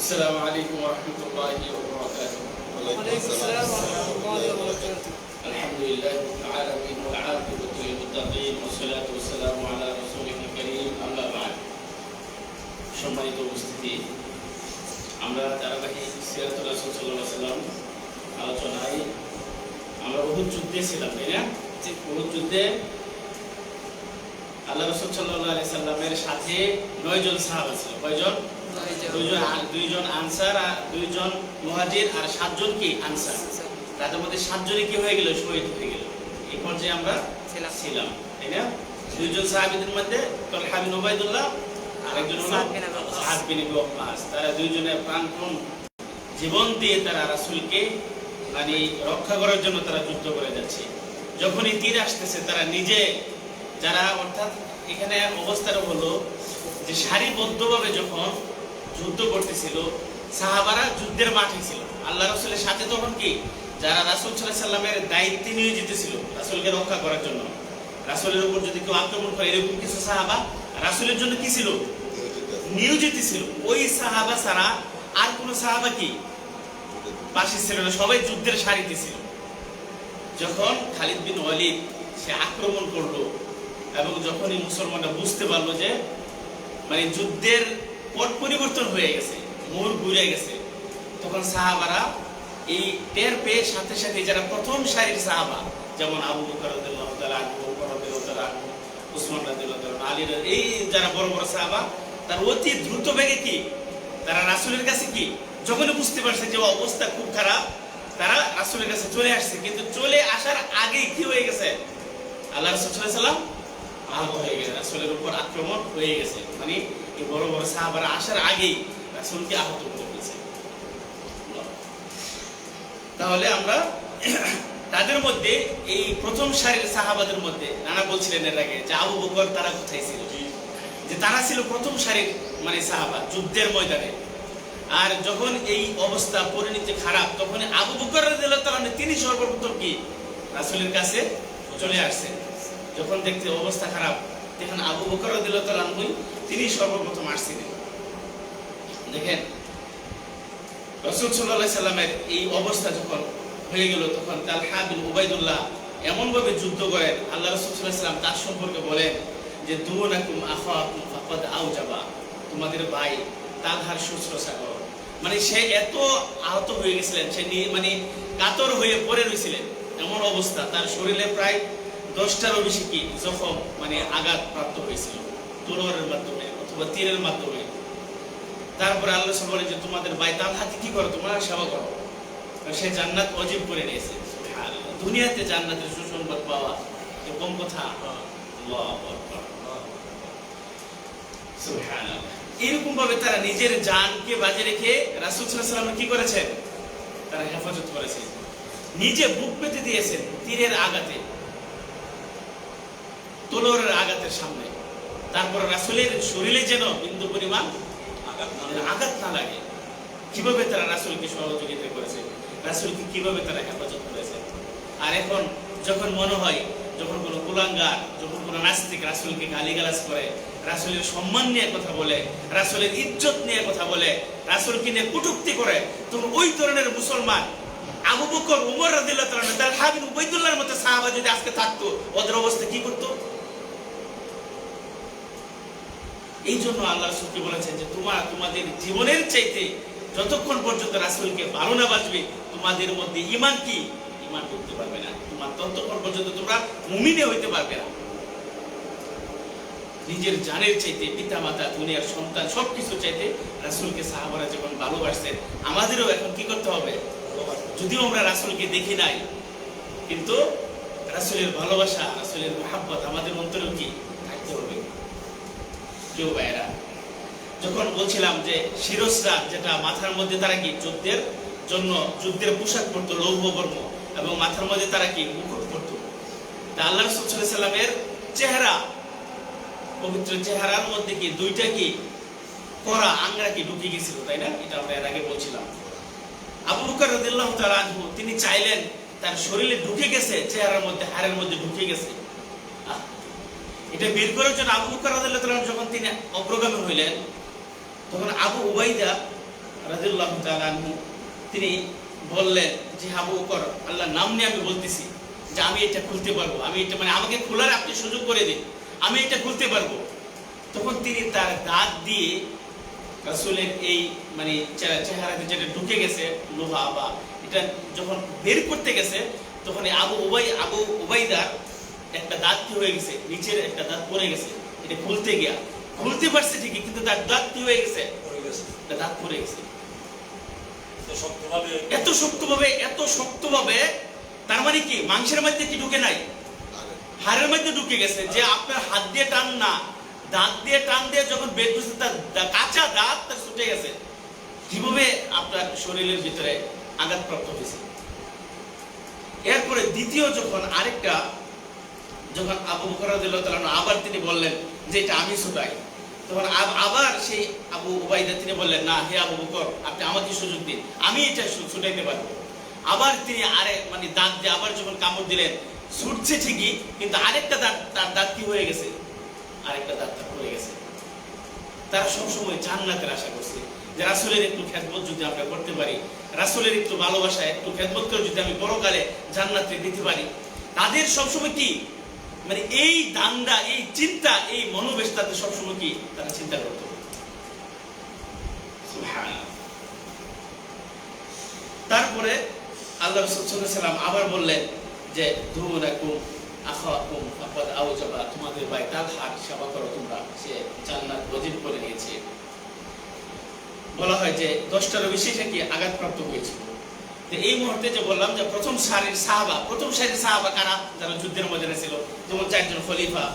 السلام عليكم ورحمة الله وبركاته وعليكم السلام ورحمة الله وبركاته الحمد لله رب العالمين والعاقبة للمتقين والصلاة والسلام على رسوله الكريم أما بعد সম্মানিত উপস্থিতি আমরা ধারাবাহিক সিরাতুল রাসূল সাল্লাল্লাহু আলাইহি সাল্লাম আলোচনায় আমরা বহুত যুদ্ধে ছিলাম তাই না যে বহুত যুদ্ধে আল্লাহ রসুল সাল্লাল্লাহু আলাইহি সাল্লামের সাথে নয়জন সাহাবা ছিল কয়জন দুইজন দুইজন আনসার আর দুইজন মুহাজির আর সাতজন কি আনসার? তাদের মধ্যে সাতজনই কি হয়ে গেল? শহীদ হয়ে গেল। এই পর্যায়ে আমরা ছিলাম। ছিলাম তাই না? দুইজন সাহাবীদের মধ্যে তলহা বিন উবাইদুল্লাহ আর একজন বিন ওয়াক্কাস তারা দুইজনের প্রাণপণ জীবন দিয়ে তারা রাসূলকে মানে রক্ষা করার জন্য তারা যুদ্ধ করে যাচ্ছে। যখনই তীর আসতেছে তারা নিজে যারা অর্থাৎ এখানে অবস্থাটা হলো যে সারিবদ্ধভাবে যখন যুদ্ধ করতেছিল, সাহাবারা যুদ্ধের মাঠে ছিল। আল্লাহ রসুলের সাথে তখন কি? যারা রাসুল সাল্লাহ সাল্লামের দায়িত্বে নিয়োজিত ছিল, রাসুলকে রক্ষা করার জন্য। রাসুলের উপর যদি কেউ আক্রমণ করে, এরকম কিছু সাহাবা, রাসুলের জন্য কি ছিল? নিয়োজিত ছিল। ওই সাহাবা ছাড়া আর কোন সাহাবা কি? পাশে ছিল না, সবাই যুদ্ধের সারিতে ছিল। যখন খালিদ বিন ওয়ালিদ সে আক্রমণ করল, এবং যখনই মুসলমানরা বুঝতে পারল যে মানে যুদ্ধের পট পরিবর্তন হয়ে গেছে মোড় ঘুরে গেছে। তখন সাহাবারা এই টের পেয়ে সাথে সাথে যারা প্রথম সারির সাহাবা, যেমন আবু বকর উসমান আলী এই যারা বড় বড় সাহাবা, তার অতি দ্রুত বেগে কি? তারা রাসূলের কাছে কি? যখনই বুঝতে পারছে যে অবস্থা খুব খারাপ, তারা রাসূলের কাছে চলে আসছে। কিন্তু চলে আসার আগেই কি হয়ে গেছে? আল্লাহ রাসূল সাল্লাম আহত হয়ে গেছে রাসূলের উপর আক্রমণ হয়ে গেছে। মানে এই বড় বড় সাহাবারা আসার আগেই রাসূলকে আহত করে ফেলেছে। তাহলে আমরা তাদের মধ্যে এই প্রথম সারির সাহাবাদের মধ্যে নানা বলছিলেন এর আগে যে আবু বকর তারা কোথায় ছিল? যে তারা ছিল প্রথম সারির মানে সাহাবা যুদ্ধের ময়দানে। আর যখন এই অবস্থা পরিণতি খারাপ তখন আবু বকর তিনি সর্বপ্রথম কি? রাসুলের কাছে চলে আসছেন। যখন দেখতে অবস্থা খারাপ তখন আবু বকর আনহু তিনি সর্বপ্রথম আসছিলেন। দেখেন, রসুল সাল্লাহ সাল্লামের এই অবস্থা যখন হয়ে গেল, তখন তালহা বিন উবাইদুল্লাহ এমনভাবে যুদ্ধ করেন, আল্লাহ রসুল সাল্লাহ সাল্লাম তার সম্পর্কে বলেন যে দুনাকুম আখাকুম ফাকাদ আউজাবা তোমাদের ভাই তালহার শুশ্রূষা করো মানে সে এত আহত হয়ে গেছিলেন, সে মানে কাতর হয়ে পড়ে রয়েছিলেন এমন অবস্থা, তার শরীরে প্রায় দশটারও বেশি কি জখম মানে আঘাত প্রাপ্ত হয়েছিল। তলোয়ারের মাধ্যমে অথবা তীরের মাধ্যমে। তারপরে আল্লাহ সব বলে যে, তোমাদের ভাই তার হাতে কি করো? তোমরা সেবা করো। সে জান্নাত অজীব করে নিয়েছে। দুনিয়াতে জান্নাতের সুসংবাদ পাওয়া কম কথা। এরকম ভাবে তারা নিজের জানকে বাজে রেখে রাসূল ওয়াসাল্লাম কি করেছেন? তারা হেফাজত করেছেন নিজে বুক পেতে দিয়েছেন তীরের আঘাতে। তলোয়ারের আঘাতের সামনে। তারপর রাসূলের শরীরে যেন বিন্দু পরিমাণ আঘাত না লাগে কীভাবে তারা রাসুলকে সহযোগিতা করেছে? রাসুলকে কীভাবে তারা হেফাজত করেছে? আর এখন যখন মনে হয়, যখন কোনো কুলাঙ্গার, যখন কোনো নাস্তিক রাসুলকে গালিগালাজ করে, রাসুলের সম্মান নিয়ে কথা বলে, রাসুলের ইজ্জত নিয়ে কথা বলে, রাসুলকে নিয়ে কটুক্তি করে, তখন ওই ধরনের মুসলমান আবু বকর, উমর রাদিল্লাহ তার হাবিন উবাইদুল্লাহর মতো সাহাবা যদি আজকে থাকতো, ওদের অবস্থা কি করতো? এই জন্য আল্লাহ রসুলকে বলেছেন যে তোমার তোমাদের জীবনের চাইতে যতক্ষণ পর্যন্ত রাসুলকে ভালো না বাঁচবে, তোমাদের মধ্যে ইমান কি? ইমান করতে পারবে না। তোমার ততক্ষণ পর্যন্ত তোমরা মুমিনে হইতে পারবে না। নিজের জানের চাইতে পিতা মাতা দুনিয়ার সন্তান সবকিছু চাইতে রাসুলকে সাহাবারা যখন ভালোবাসতেন, আমাদেরও এখন কি করতে হবে? যদিও আমরা রাসুলকে দেখি নাই, কিন্তু রাসুলের ভালোবাসা, রাসুলের মহাব্বত আমাদের অন্তরেও কি? থাকতে হবে। কেউ ভাইরা যখন বলছিলাম যে শিরস্রা যেটা মাথার মধ্যে তারা কি যুদ্ধের জন্য, যুদ্ধের পোশাক পরতো লৌহ বর্ম এবং মাথার মধ্যে তারা কি মুকুট পরতো? তা আল্লাহ রসুল সাল্লামের চেহারা, পবিত্র চেহারার মধ্যে কি দুইটা কি করা আংরা কি ঢুকে গেছিল, তাই না? এটা আমরা এর আগে বলছিলাম। আবু বকর রাদিয়াল্লাহু তাআলা আনহু, তিনি চাইলেন তার শরীরে ঢুকে গেছে, চেহারার মধ্যে, হাড়ের মধ্যে ঢুকে গেছে। এটা বের করার জন্য আবু বকর রাদিয়াল্লাহু যখন তিনি অগ্রগামী হইলেন, তখন আবু উবাইদা রাদিয়াল্লাহু তাআলা তিনি বললেন যে আবু বকর, আল্লাহর নাম নিয়ে আমি বলতেছি যে, আমি এটা খুলতে পারব। আমি এটা মানে আমাকে খোলার আপনি সুযোগ করে দিন। আমি এটা খুলতে পারব। তখন তিনি তার দাঁত দিয়ে রাসুলের এই মানে চেহারাতে যেটা ঢুকে গেছে, লোহা বা এটা যখন বের করতে গেছে তখন আবু উবাই, আবু উবাইদার একটা দাঁত কি হয়ে গেছে নিচের একটা দাঁত পড়ে গেছে এটা খুলতে গিয়া। খুলতে পারছে ঠিকই কিন্তু তার দাঁত কি হয়ে গেছে। দাঁত পড়ে গেছে। এত শক্তভাবে এত শক্তভাবে তার মানে কি মাংসের মধ্যে কি ঢুকে নাই? হাড়ের মধ্যে ঢুকে গেছে যে আপনার হাত দিয়ে টান না। দাঁত দিয়ে টান দিয়ে যখন বের করছে তার কাঁচা দাঁত তার ছুটে গেছে। কীভাবে আপনার শরীরের ভিতরে আঘাতপ্রাপ্ত হয়েছে? এরপরে দ্বিতীয় যখন আরেকটা যখন আবু বকর রাদিয়াল্লাহু তাআলা আনহু আবার তিনি বললেন যে এটা আমি ছুটাই তখন আবার সেই আবু উবাইদা তিনি বললেন, না, হে আবু বকর, আপনি আমাকে সুযোগ দিন, আমি এটা ছুটাইতে পারব। আবার তিনি আরে মানে দাঁত দিয়ে আবার যখন কামড় দিলেন, ছুটছে ঠিকই, কিন্তু আরেকটা দাঁত, তার দাঁত কি হয়ে গেছে? আরেকটা দাঁত তার পড়ে গেছে। তারা সবসময় জান্নাতের আশা করছে যে রাসুলের একটু খেদমত যদি আমরা করতে পারি, রাসুলের একটু ভালোবাসা, একটু খেদমত করে যদি আমি বড়কালে জান্নাতে দিতে পারি, তাদের সবসময় কি মানে এই দান্দা এই চিন্তা, এই মনোবেশ তাদের সবসময় কি তারা চিন্তা করতো। তারপরে আল্লাহ সাল্লাম আবার বললেন যে দুরাকুম আখাকুম, ফাকাদ আওজাবা, তোমাদের ভাই তালহার সেবা করো তোমরা, সে জান্নাত ওয়াজিব করে নিয়েছে। বলা হয় যে, দশটারও বেশি সে কি আঘাতপ্রাপ্ত হয়েছিল। এই মুহূর্তে যে বললাম যে প্রথম সারির সাহাবা, প্রথম সারির সাহাবা কারা? যারা যুদ্ধের ময়দানে ছিল। যেমন চারজন খলিফা,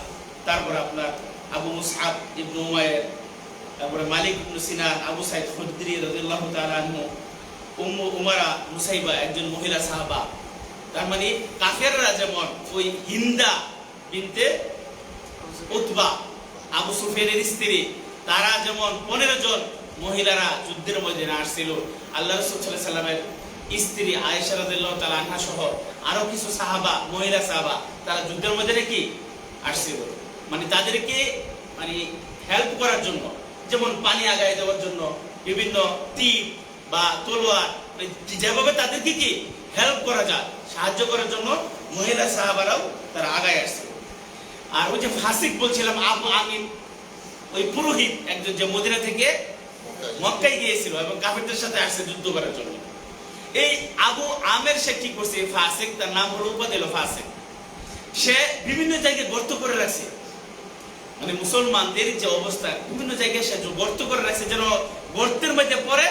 তারপর আপনার আবু মুসআব ইবনু উমায়ের, তারপরে মালিক ইবনু সিনান, আবু সাইদ খুদরি রাদিয়াল্লাহু উম্মু উমারা মুসাইবা একজন মহিলা সাহাবা। তার মানে কাফেররা যেমন ওই হিন্দা বিনতে উতবা, আবু সুফিয়ানের স্ত্রী, তারা যেমন পনেরো জন মহিলারা যুদ্ধের ময়দানে আসছিল। আল্লাহ রসুল সাল্লামের স্ত্রী আয়েশা রাদিয়াল্লাহু তাআলা আনহা সহ আরও কিছু সাহাবা, মহিলা সাহাবা, তারা যুদ্ধের মধ্যে কি আসছিল মানে তাদেরকে মানে হেল্প করার জন্য, যেমন পানি আগায় দেওয়ার জন্য, বিভিন্ন তীর বা তলোয়ার মানে যেভাবে তাদেরকে কি হেল্প করা যায়, সাহায্য করার জন্য মহিলা সাহাবারাও তারা আগায় আসছে। আর ওই যে ফাসিক বলছিলাম, আবু আমিন, ওই পুরোহিত একজন যে মদিনা থেকে মক্কায় গিয়েছিল এবং কাফেরদের সাথে আসছে যুদ্ধ করার জন্য। এই আবু আমের সে কি করছে? ফাসিক তার নাম হলো উপাধিল ফাসিক। সে বিভিন্ন জায়গায় গর্ত করে রাখছে। মানে মুসলমানদের যে অবস্থা বিভিন্ন জায়গায় সে গর্ত করে রাখছে যেন গর্তের মধ্যে পড়ে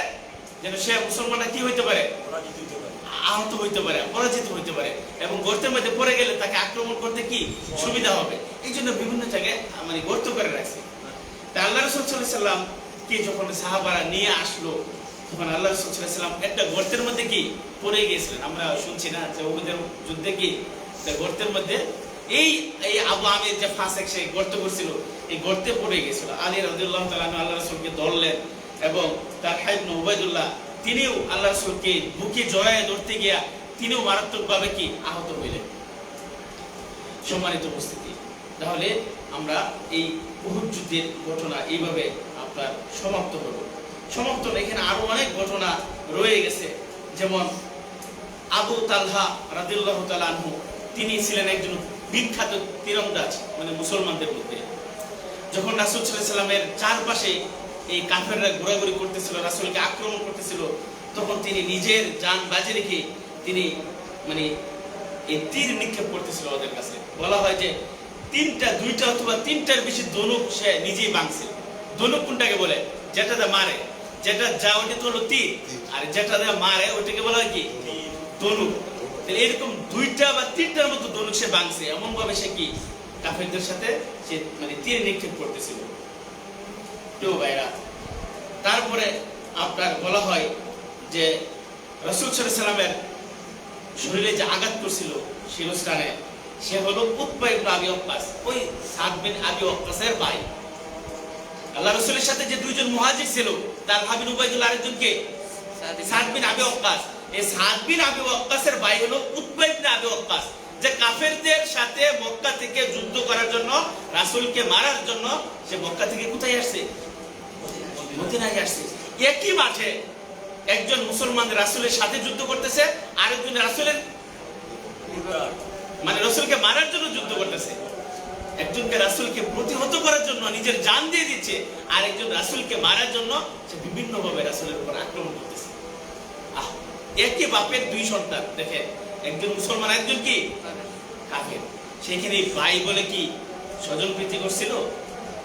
যেন সে মুসলমানরা কি হইতে পারে? আহত হইতে পারে পরাজিত হইতে পারে। এবং গর্তের মধ্যে পড়ে গেলে তাকে আক্রমণ করতে কি সুবিধা হবে? এই জন্য বিভিন্ন জায়গায় মানে গর্ত করে রাখছে। তা আল্লাহ রসুল সাল্লাম কে যখন সাহাবারা নিয়ে আসলো তখন আল্লাহ রসুল সাল্লাম একটা গর্তের মধ্যে কি পড়ে গিয়েছিলেন? আমরা শুনছি না যে ওদের যুদ্ধে কি গর্তের মধ্যে এই এই আবু আমির যে ফাঁসেক, সে গর্ত করছিল, এই গর্তে পড়ে গিয়েছিল। আলী রাদিয়াল্লাহু তাআলা আনহু আল্লাহ রসুলকে ধরলেন এবং তার হাইবন উবাইদুল্লাহ তিনিও আল্লাহ রসুলকে বুকে জড়ায় ধরতে গিয়া তিনিও মারাত্মকভাবে কি আহত হইলেন? সম্মানিত উপস্থিতি, তাহলে আমরা এই উহুদ যুদ্ধের ঘটনা এইভাবে আপনার সমাপ্ত হলো হলো এখানে আরও অনেক ঘটনা রয়ে গেছে। যেমন আবু তালহা রাদিল্লাহ আনহু, তিনি ছিলেন একজন বিখ্যাত তীরন্দাজ মানে মুসলমানদের মধ্যে। যখন রাসুল সাল্লামের চারপাশে এই কাফেররা ঘোরাঘুরি করতেছিল, রাসুলকে আক্রমণ করতেছিল, তখন তিনি নিজের যান বাজে রেখে তিনি মানে এই তীর নিক্ষেপ করতেছিল ওদের কাছে। বলা হয় যে তিনটা, দুইটা অথবা তিনটার বেশি দনুক সে নিজেই ভাঙছে দনুক কোনটাকে বলে? যেটাতে মারে। যেটা যা ওটা তো। হলো তীর আর যেটা মারে ওটাকে বলা হয় কি? দনুক তাহলে এরকম দুইটা বা তিনটার মতো দনুক সে ভাঙছে। এমন ভাবে সে কি? কাফেরদের সাথে সে মানে তীর নিক্ষেপ করতেছিল। প্রিয় ভাইরা, তারপরে আপনার বলা হয় যে রসুল সাল্লামের শরীরে যে আঘাত করছিল শিরস্থানে সে হলো আবি ওয়াক্কাস। ওই সাদ বিন আবি ওয়াক্কাসের ভাই। আল্লাহ রসুলের সাথে যে দুইজন মুহাজির ছিল তার ভাবিন উবাইদুল্লাহ আরেকজনকে? সাদ বিন আবি ওয়াক্কাস এই সাদ বিন আবি ওয়াক্কাসের ভাই হলো ইবনে আবি ওয়াক্কাস যে কাফেরদের সাথে মক্কা থেকে যুদ্ধ করার জন্য রাসূলকে মারার জন্য সে মক্কা থেকে কোথায় আসছে? মদিনায় আসছে। একই মাঠে একজন মুসলমান রাসূলের সাথে যুদ্ধ করতেছে আরেকজন রাসূলের মানে রসুলকে মারার জন্য যুদ্ধ করতেছে। একজনকে রাসূলকে প্রতিহত করার জন্য নিজের জান দিয়ে দিচ্ছে আর একজন রাসূলকে মারার জন্য সে বিভিন্ন ভাবে রাসূলের উপর আক্রমণ করতেছে। আহ একই বাপের দুই সন্তান। দেখেন, একজন মুসলমান একজন কি? কাফের। সেখানে ভাই বলে কি, স্বজন প্রীতি করছিল?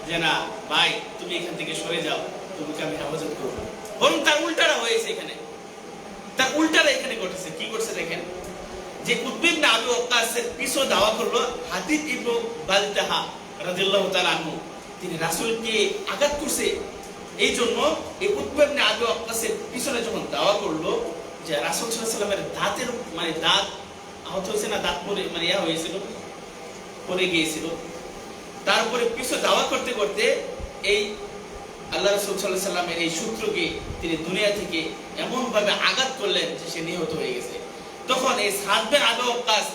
যে না, ভাই, তুমি এখান থেকে সরে যাও, তোমাকে আমি হেফাজত করব। বরং তার উল্টারা হয়েছে এখানে। তার উল্টারা এখানে ঘটেছে। কি করছে দেখেন? যে উদ্বিগ না আবু ওয়াক্কাসের পিছু দাওয়া করল হাদিদ ইবনু বালতাহা রাদিয়াল্লাহু তাআলা আনহু। তিনি রাসূলকে আঘাত করছে। এই জন্য এই উদ্বিগ না আবু ওয়াক্কাসের পিছনে যখন দাওয়া করল, যে রাসূল সাল্লাল্লাহু আলাইহি সাল্লামের দাঁতের মানে দাঁত আহত হয়েছে না, দাঁত পরে মানে ইয়া হয়েছিল, পরে গিয়েছিল। তারপরে পিছু দাওয়া করতে করতে এই আল্লাহ রসুল সাল্লাহ সাল্লামের এই সূত্রকে তিনি দুনিয়া থেকে এমন ভাবে আঘাত করলেন যে সে নিহত হয়ে গেছে। তখন এই সাদবের আবে অক্কাস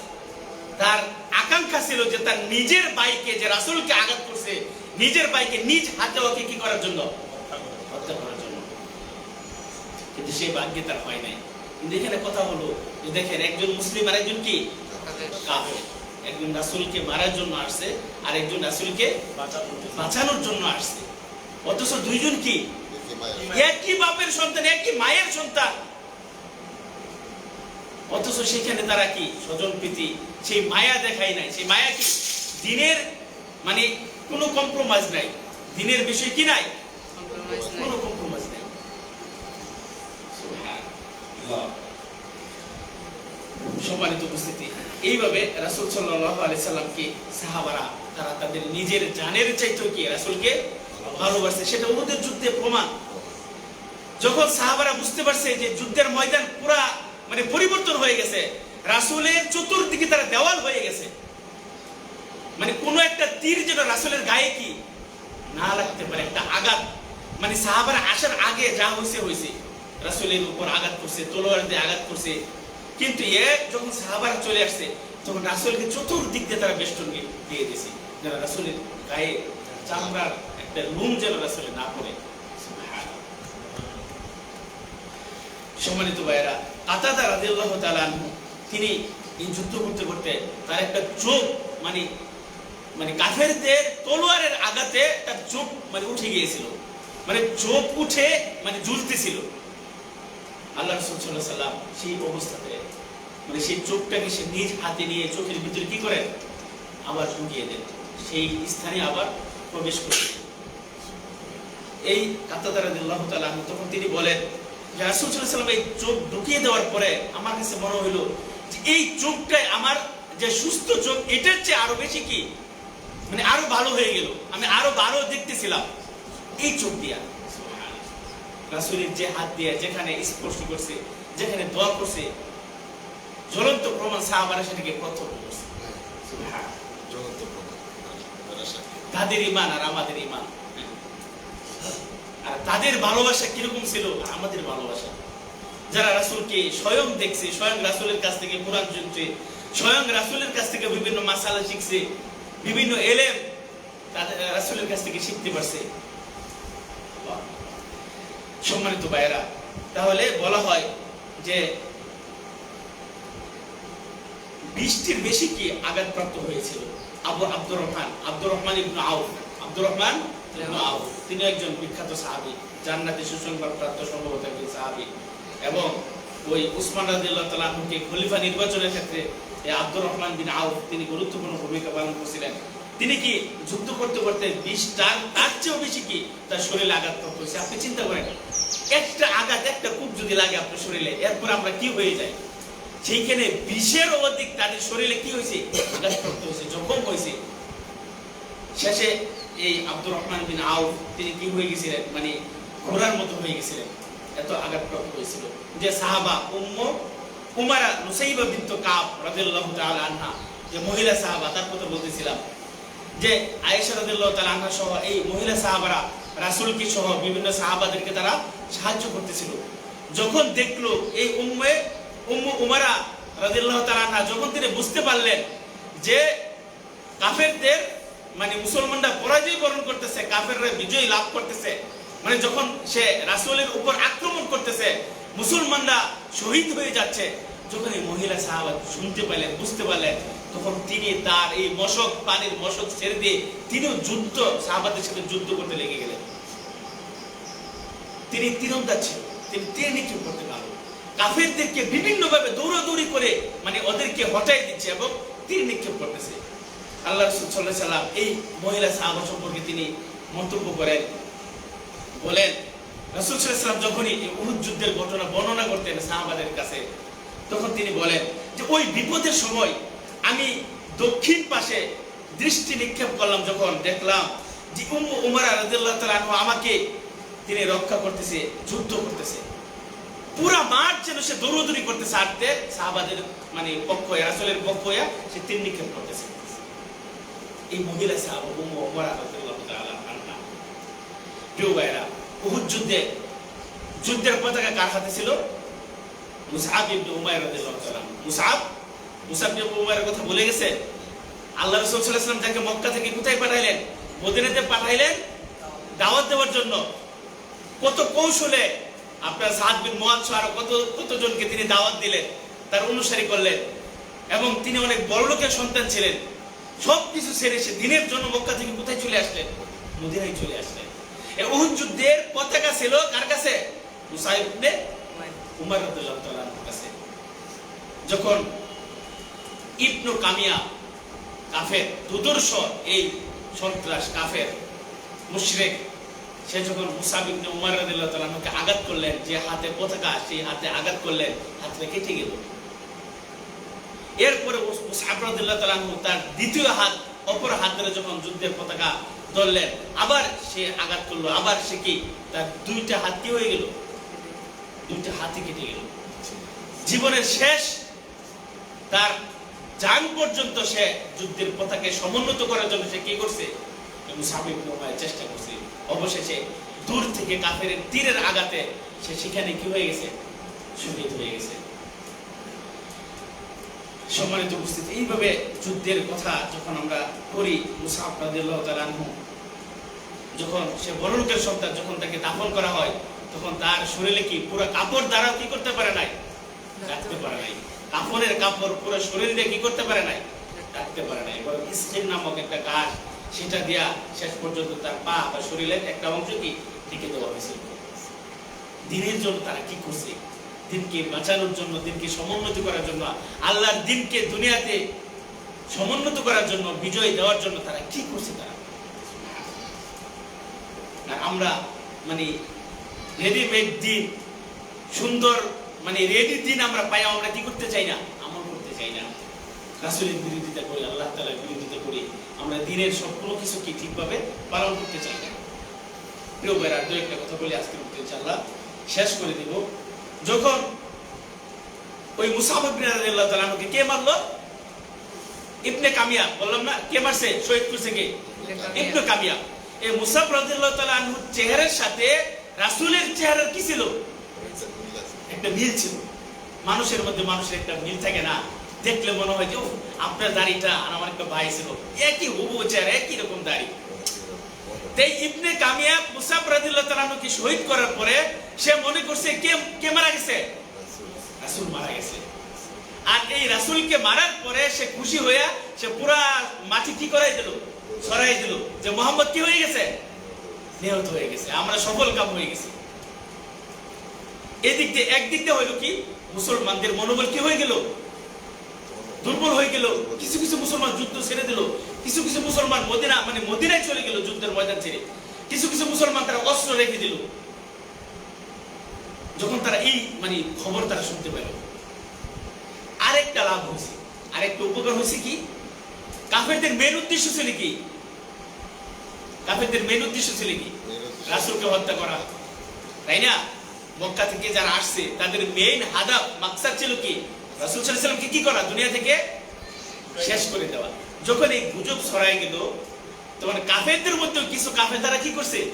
তার আকাঙ্ক্ষা ছিল যে তার নিজের বাইকে যে রাসূলকে আঘাত করছে, নিজের বাইকে নিজ হাতে ওকে কি করার জন্য? হত্যা করার জন্য। কিন্তু সেই ভাগ্যে তার হয় নাই। কিন্তু এখানে কথা হলো যে দেখেন, একজন মুসলিম আর একজন কি? কাফের। একজন মারার জন্য আসছে, আর একজন বাঁচানোর জন্য আসছে। অথচ দুইজন কি? একই বাপের সন্তান, একই মায়ের সন্তান। অথচ সেখানে তারা কি স্বজন প্রীতি? সেই মায়া দেখায় নাই। সেই মায়া কি? দিনের মানে কোনো কম্প্রোমাইজ নাই। দিনের বিষয় কি নাই? কোনো কম্প্রোমাইজ নাই। সম্মানিত উপস্থিতি এইভাবে রাসূল সাল্লাল্লাহু আলাইহি সাল্লামকে সাহাবারা তারা তাদের নিজের জানের চাইতেও কি রাসূলকে ভালোবাসে। সেটা উহুদের যুদ্ধে প্রমাণ। যখন সাহাবারা বুঝতে পারছে যে যুদ্ধের ময়দান পুরা মানে পরিবর্তন হয়ে গেছে। রাসূলের চতুর্দিকে তারা দেওয়াল হয়ে গেছে। মানে কোনো একটা তীর যেন রাসূলের গায়ে কি না লাগতে পারে, একটা আঘাত। মানে সাহাবারা আসার আগে যা হয়েছে হয়েছে রাসূলের উপর আঘাত করছে, তলোয়ার দিয়ে আঘাত করছে। কিন্তু এ যখন সাহাবারা চলে আসছে, তখন রাসুলকে চতুর্দিক দিয়ে তারা বেষ্টন দিয়ে- দিয়ে দিয়েছে যেন রাসূলের গায়ে চামড়ার একটা লুম যেন রাসূলের না পড়ে। সম্মানিত ভাইয়েরা কাতাদা রাদিয়াল্লাহু তাআলা আনহু, তিনি এই যুদ্ধ করতে করতে তার একটা চোখ মানে মানে কাফেরদের তলোয়ারের আঘাতে তার চোখ মানে উঠে গিয়েছিল। মানে চোখ উঠে মানে ঝুলতেছিল আল্লাহ রসুল সাল্লাহ সাল্লাম সেই অবস্থাতে মানে সেই চোখটাকে সে নিজ হাতে নিয়ে চোখের ভিতরে কি করেন? আবার ঢুকিয়ে দেন। সেই স্থানে আবার প্রবেশ করে এই কাতাদারা দিল্লাহ তাআলা আনহু, তখন তিনি বলেন যে রাসূল সাল্লাম এই চোখ ঢুকিয়ে দেওয়ার পরে আমার কাছে মনে হইল যে এই চোখটাই আমার যে সুস্থ চোখ এটার চেয়ে আরও বেশি কি? মানে আরও ভালো হয়ে গেল। আমি আরও ভালো দেখতেছিলাম। এই চোখ দিয়া। রাসূলের যে হাত দিয়ে যেখানে স্পর্শ করছে যেখানে দোয়া করছে জ্বলন্ত প্রমাণ সাহাবারা সেটাকে প্রত্যক্ষ করছে। তাদের ইমান আর আমাদের ইমান তাদের ভালোবাসা কীরকম ছিল? আমাদের ভালোবাসা। যারা রাসূলকে স্বয়ং দেখছে, স্বয়ং রাসূলের কাছ থেকে কোরআন শুনছে, স্বয়ং রাসূলের কাছ থেকে বিভিন্ন মাসালা শিখছে, বিভিন্ন এলেম তাদের রাসূলের কাছ থেকে শিখতে পারছে। সম্মানিত ভাইয়েরা, তাহলে বলা হয় যে বৃষ্টির বেশি কি আঘাতপ্রাপ্ত হয়েছিল? আবু আব্দুর রহমান আব্দুর রহমান ইবনু আউফ। আব্দুর রহমান তিনি একজন বিখ্যাত সাহাবী, জান্নাতে সুসংবাদ প্রাপ্ত সম্ভবত একজন সাহাবী। এবং ওই উসমান রাদিয়াল্লাহু তাআলা আনহুকে খলিফা নির্বাচনের ক্ষেত্রে আব্দুর রহমান বিন আউফ তিনি গুরুত্বপূর্ণ ভূমিকা পালন করেছিলেন। তিনি কি যুদ্ধ করতে করতে বিষ তার তার চেয়েও বেশি কি? তার শরীরে আঘাতপ্রাপ্ত হয়েছে। আপনি চিন্তা করেন, একটা আঘাত, একটা কূপ যদি লাগে আপনার শরীরে, এরপর আমরা কি হয়ে যাই? সেইখানে বিষের অধিক তাদের শরীরে কি হয়েছে? আঘাতপ্রাপ্ত হয়েছে, জখম হয়েছে। শেষে এই আব্দুর রহমান বিন আউ তিনি কি হয়ে গেছিলেন? মানে ঘোড়ার মতো হয়ে গেছিলেন। এত আঘাতপ্রাপ্ত হয়েছিল। যে সাহাবা উম্ম উমারা নুসাইবা বিন্ত কাব রাদিয়াল্লাহু তাআলা আনহা, যে মহিলা সাহাবা, তার কথা বলতেছিলাম। যে আয়েশা রাদিয়াল্লাহু তাআলা আনহা সহ এই মহিলা সাহাবারা রাসূলকে সহ বিভিন্ন সাহাবাদেরকে তারা সাহায্য করতেছিল। যখন দেখল এই উম্মে, উম্মু উমারা রাদিয়াল্লাহু তাআলা আনহা, যখন তিনি বুঝতে পারলেন যে কাফেরদের মানে মুসলমানরা পরাজয় বরণ করতেছে, কাফেররা বিজয় লাভ করতেছে। মানে যখন সে রাসূলের উপর আক্রমণ করতেছে, মুসলমানরা শহীদ হয়ে যাচ্ছে। যখন এই মহিলা সাহাবা শুনতে পেলেন, বুঝতে পারলেন, তখন তিনি তার এই মশক, পানির মশক ছেড়ে দিয়ে তিনিও যুদ্ধ, সাহাবাদের সাথে যুদ্ধ করতে লেগে গেলেন। তিনি তীরন্দাজ ছিল তিনি তীর নিক্ষেপ করতে পারবেন কাফেরদেরকে বিভিন্ন ভাবে দৌড়াদৌড়ি করে মানে ওদেরকে হটাই দিচ্ছে এবং তীর নিক্ষেপ করতেছে। আল্লাহ রসুল সাল্লাহ সাল্লাম এই মহিলা সাহাবা সম্পর্কে তিনি মন্তব্য করেন। বলেন, রসুল সাল্লাম যখনই উহুদ যুদ্ধের ঘটনা বর্ণনা করতেন সাহাবাদের কাছে, তখন তিনি বলেন যে ওই বিপদের সময় আমি দক্ষিণ পাশে দৃষ্টি নিক্ষেপ করলাম যখন দেখলাম যে উম্মু উমর রাদিয়াল্লাহু তাআলা আমাকে তিনি রক্ষা করতেছে, যুদ্ধ করতেছে। পুরা মাঠ যেন সে দৌড়দৌড়ি করতেছে আটতে সাহাবাদের মানে পক্ষ হয়ে, রাসূলের পক্ষ হয়ে সে তিন নিক্ষেপ করতেছে। এই মহিলা রাদিয়াল্লাহু তাআলা আনহা। উহুদ যুদ্ধে, যুদ্ধের পতাকা কার হাতে ছিল? মুসআব ইবনে উমাইর রাদিয়াল্লাহু তাআলা মুসআব মুসআব ইবনে উমাইরের কথা ভুলে গেছে? আল্লাহ রাসূল সাল্লাল্লাহু আলাইহি ওয়াসাল্লাম তাকে মক্কা থেকে কোথায় পাঠাইলেন? মদিনাতে পাঠাইলেন দাওয়াত দেওয়ার জন্য। কত কৌশলে আপনার সাদ বিন আরও কত, কতজনকে তিনি দাওয়াত দিলেন, তার অনুসারী করলেন। এবং তিনি অনেক বড় লোকের সন্তান ছিলেন। সব কিছু ছেড়ে সে দিনের জন্য মক্কা থেকে কোথায় চলে আসলেন মদিনায় চলে আসলেন উহুদ যুদ্ধের পতাকা ছিল কার কাছে? মুসাইব ইবনে উমর কাছে। যখন ইবনু কামিয়া কাফের দুদর্শ এই সন্ত্রাস কাফের, মুশরিক, সে যখন মুসাব ইবনে আঘাত করলেন, যে হাতে পতাকা, সেই হাতে আঘাত করলেন হাতটা কেটে গেল। এরপরে তার দ্বিতীয় হাত, অপর হাত ধরে যখন যুদ্ধের পতাকা ধরলেন, আবার সে আঘাত করল, আবার সে কি? তার দুইটা হাত কি হয়ে গেল? দুইটা কেটে গেল। জীবনের শেষ, তার জান পর্যন্ত সে যুদ্ধের পতাকে সমুন্নত করার জন্য সে কি করছে? চেষ্টা করছে। অবশেষে দূর থেকে কাফের তীরের আঘাতে সে সেখানে কি হয়ে গেছে? শহীদ হয়ে গেছে। সম্মানিত উপস্থিতি। এইভাবে যুদ্ধের কথা যখন আমরা করি মুসাফ আনহু, যখন সে বড় লোকের সন্তান যখন তাকে দাফন করা হয়, তখন তার শরীরে কি পুরো কাপড় দ্বারা কি করতে পারে নাই? রাখতে পারে নাই। কাপড়ের কাপড় পুরো শরীর দিয়ে কি করতে পারে নাই? রাখতে পারে নাই। বরং স্কিন নামক একটা গাছ সেটা দিয়া শেষ পর্যন্ত তার পা বা শরীরের একটা অংশ কি দেওয়া হয়েছিল দিনের জন্য তারা কি করছে? দিনকে বাঁচানোর জন্য, দিনকে সমুন্নতি করার জন্য, আল্লাহর দিনকে দুনিয়াতে সমুন্নত করার জন্য, বিজয় দেওয়ার জন্য তারা কি করছে তারা? আর আমরা মানে রেডিমেড দিন, সুন্দর মানে রেডি দিন আমরা পাই, আমরা কি করতে চাই না? আমল করতে চাই না। রাসুলের বিরোধিতা করি, আল্লাহ তালার বিরোধিতা করি, আমরা দিনের সব কোনো কিছু কি ঠিকভাবে পালন করতে চাই না? প্রিয় ভাইরা দু একটা কথা বলি আজকে উঠতে ইনশাআল্লাহ। শেষ করে দিব। যখন ওই আনহুকে কে মারলো? ইবনে কামিয়া। বললাম না, কে মারছে? শহীদ করছে কে? ইবনে কামিয়া। এই মুসাফ আনহুর চেহারার সাথে রাসূলের চেহারার কি ছিল? একটা মিল ছিল। মানুষের মধ্যে মানুষের একটা মিল থাকে না। দেখলে মনে হয় যে আপনার দাড়িটা আর আমার একটা ভাই ছিল। একই হুবু চেহারা, একই রকম দাড়ি। তাই ইবনে কামিয়া শহীদ করার পরে সে মনে করছে, কে কে মারা গেছে? মারা গেছে। আর এই মারার পরে সে খুশি হয়ে সে পুরা মাটি কি করাই দিল? দিল যে, মোহাম্মদ কি হয়ে গেছে? নিহত হয়ে গেছে। আমরা সফল কাম হয়ে গেছি। এদিক দিয়ে একদিক দিয়ে হইল কি, মুসলমানদের মনোবল কি হয়ে গেল? দুর্বল হয়ে গেল। কিছু কিছু মুসলমান যুদ্ধ ছেড়ে দিল। কিছু কিছু মুসলমান মদিনা মানে মদিনায় চলে গেল যুদ্ধের ময়দান ছেড়ে। কিছু কিছু মুসলমান তারা অস্ত্র রেখে দিল। যখন তারা এই মানে খবর তারা শুনতে পেল। আরেকটা লাভ হয়েছে। আরেকটা উপকার হয়েছে কি? কাফেরদের মেন উদ্দেশ্য ছিল কি? কাফেরদের মেন উদ্দেশ্য ছিল কি? রাসূলকে হত্যা করা। তাই না? মক্কা থেকে যারা আসছে তাদের মেইন হাদাব মাকসাদ ছিল কি? রাসূল সাল্লাল্লাহু আলাইহি ওয়াসাল্লামকে কি করা? দুনিয়া থেকে শেষ করে দেওয়া। যখন এই গুজব ছড়াই গেল তখন কাফেরদের মধ্যেও কিছু কাফের তারা কি করছে?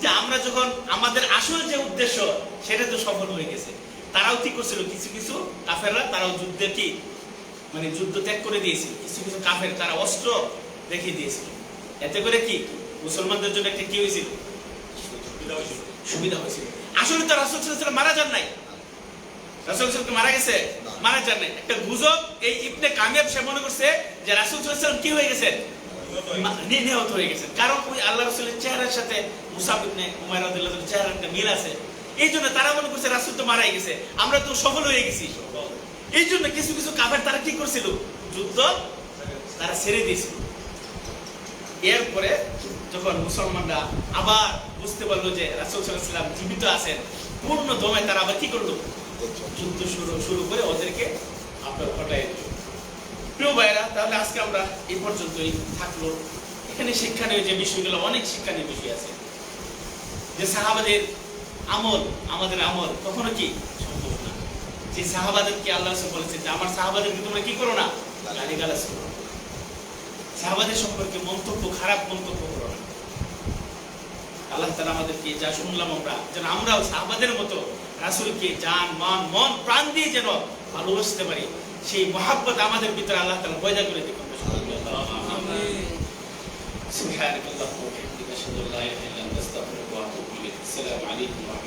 যে আমরা যখন আমাদের আসল যে উদ্দেশ্য সেটা তো সফল হয়ে গেছে। তারাও কি করছিল? কিছু কিছু কাফেররা তারাও যুদ্ধের কি? মানে যুদ্ধ ত্যাগ করে দিয়েছিল। কিছু কিছু কাফের তারা অস্ত্র রেখে দিয়েছিল। এতে করে কি? মুসলমানদের জন্য একটা কি হয়েছিল? সুবিধা হয়েছিল। আসলে তো রাসূল সাল্লাল্লাহু মারা যান নাই। রাসূল সাল্লাল্লাহু মারা গেছে? মারা যান নাই। একটা গুজব এই ইবনে কামিয়াব সে মনে করছে যে রাসূল ওয়াসাল্লাম কি হয়ে গেছেন নিহত হয়ে গেছেন কারণ ওই আল্লাহ রাসূলের চেহারার সাথে মুসাব ইবনে উমাইর রাদিয়াল্লাহু আনহুর একটা মিল আছে। এই জন্য তারা মনে করছে রাসূল তো মারাই গেছে। আমরা তো সফল হয়ে গেছি। এই জন্য কিছু কিছু কাফের তারা কি করছিল? যুদ্ধ তারা ছেড়ে দিয়েছিল। এরপরে যখন মুসলমানরা আবার বুঝতে পারল যে রাসূল ওয়াসাল্লাম জীবিত আছেন পূর্ণ দমে তারা আবার কি করল? যুদ্ধ শুরু শুরু করে ওদেরকে আপনার হটাই দিল। প্রিয় ভাইরা তাহলে আজকে আমরা এই পর্যন্তই থাকল। এখানে শিক্ষণীয় যে বিষয়গুলো, অনেক শিক্ষণীয় বিষয় আছে। যে সাহাবাদের আমল, আমাদের আমল কখনো কি সম্ভব না। যে সাহাবাদেরকে আল্লাহ বলেছেন যে, আমার সাহাবাদেরকে তোমরা কি করো না? করো। সাহাবাদের সম্পর্কে মন্তব্য, খারাপ মন্তব্য করো না। আল্লাহ তালা আমাদেরকে যা শুনলাম আমরা, যেন আমরাও সাহাবাদের মতো রাসূলকে জান, মান, মন, প্রাণ দিয়ে যেন ভালোবাসতে পারি। সেই মহাব্বত আমাদের ভিতরে আল্লাহ তালা পয়দা করে দিবেন سبحانك اللهم وبحمدك اشهد ان لا اله الا انت استغفرك واتوب اليك السلام عليكم ورحمه الله وبركاته